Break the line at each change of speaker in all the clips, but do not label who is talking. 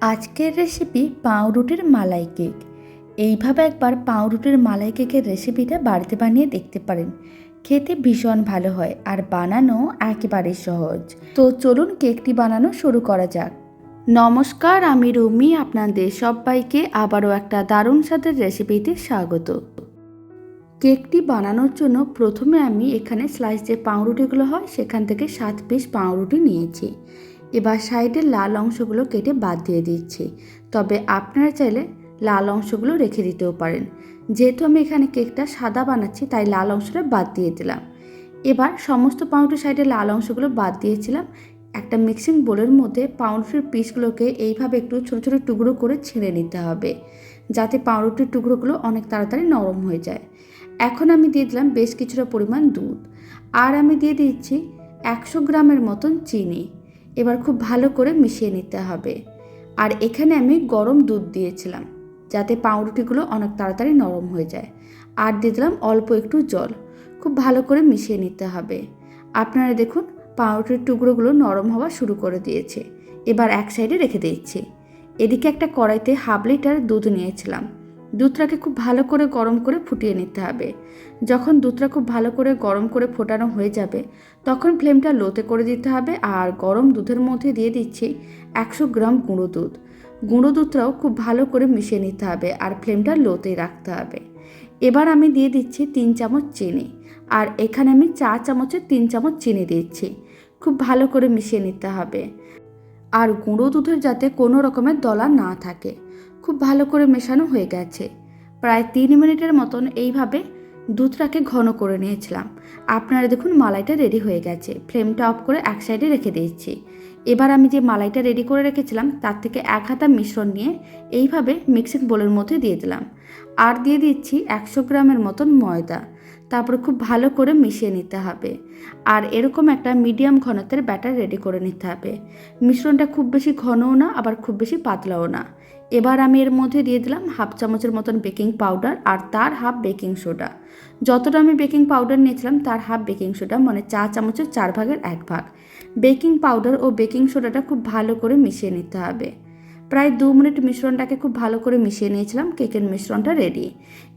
আজকের রেসিপি পাউরুটির মালাই কেক। এইভাবে একবার পাউরুটির মালাই কেকের রেসিপিটা বাড়িতে বানিয়ে দেখতে পারেন। খেতে ভীষণ ভালো হয় আর বানানো একেবারে সহজ। তো চলুন কেকটি বানানো শুরু করা যাক। নমস্কার, আমি রুমি, আপনাদের সবাইকে আবারও একটা দারুণ স্বাদের রেসিপিতে স্বাগত। কেকটি বানানোর জন্য প্রথমে আমি এখানে স্লাইস যে পাউরুটিগুলো হয়, সেখান থেকে সাত পিস পাউরুটি নিয়েছি। এবার সাইডের লাল অংশগুলো কেটে বাদ দিয়ে দিচ্ছি। তবে আপনারা চাইলে লাল অংশগুলো রেখে দিতেও পারেন। যেহেতু আমি এখানে কেকটা সাদা বানাচ্ছি, তাই লাল অংশটা বাদ দিয়ে দিলাম। এবার সমস্ত পাউরুটির সাইডে লাল অংশগুলো বাদ দিয়েছিলাম। একটা মিক্সিং বোলের মধ্যে পাউরুটির পিসগুলোকে এইভাবে একটু ছোটো ছোটো টুকরো করে ছিঁড়ে নিতে হবে, যাতে পাউরুটির টুকরোগুলো অনেক তাড়াতাড়ি নরম হয়ে যায়। এখন আমি দিয়ে দিলাম বেশ কিছুটা পরিমাণ দুধ। আর আমি দিয়ে দিচ্ছি একশো গ্রামের মতন চিনি। এবার খুব ভালো করে মিশিয়ে নিতে হবে। আর এখানে আমি গরম দুধ দিয়েছিলাম, যাতে পাউরুটিগুলো অনেক তাড়াতাড়ি নরম হয়ে যায়। আর দিয়ে দিলাম অল্প একটু জল, খুব ভালো করে মিশিয়ে নিতে হবে। আপনারা দেখুন, পাউরুটির টুকরোগুলো নরম হওয়া শুরু করে দিয়েছে। এবার এক সাইডে রেখে দিচ্ছি। এদিকে একটা কড়াইতে হাফ লিটার দুধ নিয়েছিলাম। দুধটাকে খুব ভালো করে গরম করে ফুটিয়ে নিতে হবে। যখন দুধটা খুব ভালো করে গরম করে ফোটানো হয়ে যাবে, তখন ফ্লেমটা লোতে করে দিতে হবে আর গরম দুধের মধ্যে দিয়ে দিচ্ছি একশো গ্রাম গুঁড়ো দুধ। গুঁড়ো দুধটাও খুব ভালো করে মিশিয়ে নিতে হবে আর ফ্লেমটা লোতে রাখতে হবে। এবার আমি দিয়ে দিচ্ছি তিন চামচ চিনি আর এখানে আমি চা চামচের তিন চামচ চিনি দিচ্ছি। খুব ভালো করে মিশিয়ে নিতে হবে। আর গুঁড়ো দুধের যাতে কোনো রকমের দলা না থাকে। খুব ভালো করে মেশানো হয়ে গেছে। প্রায় তিন মিনিটের মতন এইভাবে দুধটাকে ঘন করে নিয়েছিলাম। আপনারা দেখুন মালাইটা রেডি হয়ে গেছে। ফ্লেমটা অফ করে এক সাইডে রেখে দিয়েছি। এবার আমি যে মালাইটা রেডি করে রেখেছিলাম, তার থেকে এক হাতা মিশ্রণ নিয়ে এইভাবে মিক্সিং বোলের মধ্যে দিয়ে দিলাম। আর দিয়ে দিচ্ছি একশো গ্রামের মতন ময়দা। তারপরে খুব ভালো করে মিশিয়ে নিতে হবে। আর এরকম একটা মিডিয়াম ঘনত্বের ব্যাটার রেডি করে নিতে হবে। মিশ্রণটা খুব বেশি ঘনও না, আবার খুব বেশি পাতলাও না। এবার আমি এর মধ্যে দিয়ে দিলাম হাফ চামচের মতন বেকিং পাউডার আর তার হাফ বেকিং সোডা যতটা আমি বেকিং পাউডার নিয়েছিলাম, তার হাফ বেকিং সোডা মানে চা চামচের চার ভাগের এক ভাগ। বেকিং পাউডার ও বেকিং সোডাটা খুব ভালো করে মিশিয়ে নিতে হবে। প্রায় দু মিনিট মিশ্রণটাকে খুব ভালো করে মিশিয়ে নিয়েছিলাম, কেকের মিশ্রণটা রেডি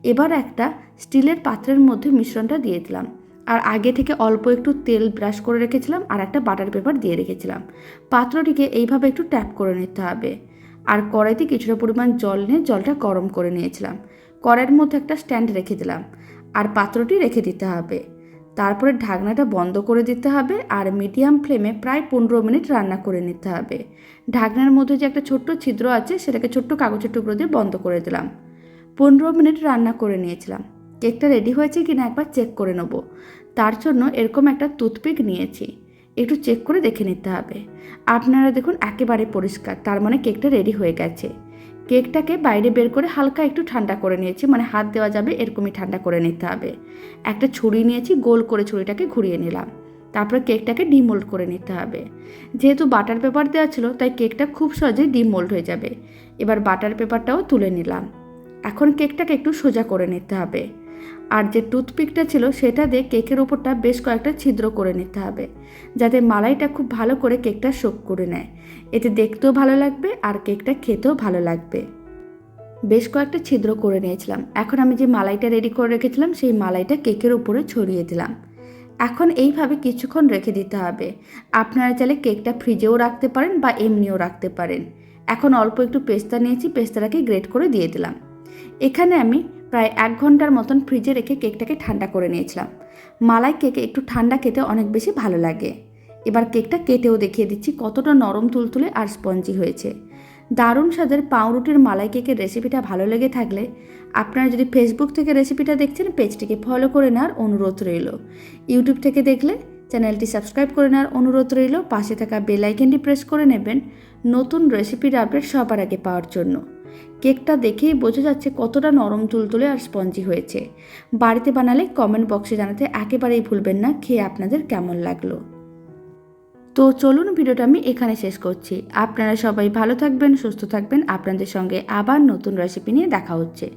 এবার একটা স্টিলের পাত্রের মধ্যে মিশ্রণটা দিয়ে দিলাম। আর আগে থেকে অল্প একটু তেল ব্রাশ করে রেখেছিলাম আর একটা বাটার পেপার দিয়ে রেখেছিলাম। পাত্রটিকে এইভাবে একটু ট্যাপ করে নিতে হবে। আর কড়াইতে কিছুটা পরিমাণ জল নিয়ে জলটা গরম করে নিয়েছিলাম। কড়াইয়ের মধ্যে একটা স্ট্যান্ড রেখে দিলাম। আর পাত্রটি রেখে দিতে হবে। তারপরে ঢাকনাটা বন্ধ করে দিতে হবে আর মিডিয়াম ফ্লেমে প্রায় পনেরো মিনিট রান্না করে নিতে হবে। ঢাকনার মধ্যে যে একটা ছোট্ট ছিদ্র আছে সেটাকে ছোট্ট কাগজের টুকরো দিয়ে বন্ধ করে দিলাম। পনেরো মিনিট রান্না করে নিয়েছিলাম। কেকটা রেডি হয়েছে কিনা একবার চেক করে নেব। তার জন্য এরকম একটা টুথপিক নিয়েছি। একটু চেক করে দেখে নিতে হবে। আপনারা দেখুন একেবারে পরিষ্কার, তার মানে কেকটা রেডি হয়ে গেছে। কেকটাকে বাইরে বের করে হালকা একটু ঠান্ডা করে নিয়েছি মানে হাত দেওয়া যাবে এরকমই ঠান্ডা করে নিতে হবে। একটা ছুরি নিয়েছি, গোল করে ছুরিটাকে ঘুরিয়ে নিলাম। তারপরে কেকটাকে ডিমোল্ড করে নিতে হবে। যেহেতু বাটার পেপার দেওয়া ছিল, তাই কেকটা খুব সহজেই ডিমোল্ড হয়ে যাবে। এবার বাটার পেপারটাও তুলে নিলাম। এখন কেকটাকে একটু সোজা করে নিতে হবে। আর যে টুথপিকটা ছিল সেটা দিয়ে কেকের ওপরটা বেশ কয়েকটা ছিদ্র করে নিতে হবে, যাতে মালাইটা খুব ভালো করে কেকটা শোক করে নেয়। এতে দেখতেও ভালো লাগবে আর কেকটা খেতেও ভালো লাগবে। বেশ কয়েকটা ছিদ্র করে নিয়েছিলাম। এখন আমি যে মালাইটা রেডি করে রেখেছিলাম, সেই মালাইটা কেকের উপরে ছড়িয়ে দিলাম। এখন এইভাবে কিছুক্ষণ রেখে দিতে হবে। আপনারা চাইলে কেকটা ফ্রিজেও রাখতে পারেন বা এমনিও রাখতে পারেন। এখন অল্প একটু পেস্তা নিয়েছি, পেস্তাটাকে গ্রেট করে দিয়ে দিলাম। এখানে আমি প্রায় এক ঘণ্টার মতন ফ্রিজে রেখে কেকটাকে ঠান্ডা করে নিয়েছিলাম। মালাই কেকে একটু ঠান্ডা খেতে অনেক বেশি ভালো লাগে। এবার কেকটা কেটেও দেখিয়ে দিচ্ছি কতটা নরম তুলতুলে আর স্পঞ্জি হয়েছে। দারুণ স্বাদের পাউরুটির মালাই কেকের রেসিপিটা ভালো লেগে থাকলে আপনারা যদি ফেসবুক থেকে রেসিপিটা দেখছেন, পেজটিকে ফলো করে নেওয়ার অনুরোধ রইল। ইউটিউব থেকে দেখলে চ্যানেলটি সাবস্ক্রাইব করে নেওয়ার অনুরোধ রইল। পাশে থাকা বেল আইকনটি প্রেস করে নেবেন। নতুন রেসিপির আপডেট সবার আগে পাওয়ার জন্য। কেকটা দেখেই বোঝা যাচ্ছে কতটা নরম তুলতুলে আর স্পঞ্জি হয়েছে। বাড়িতে বানালে কমেন্ট বক্সে জানাতে একেবারেই ভুলবেন না, খেয়ে আপনাদের কেমন লাগল। তো চলুন ভিডিওটা আমি এখানে শেষ করছি। আপনারা সবাই ভালো থাকবেন, সুস্থ থাকবেন। আপনাদের সঙ্গে আবার নতুন রেসিপি নিয়ে দেখা হচ্ছে।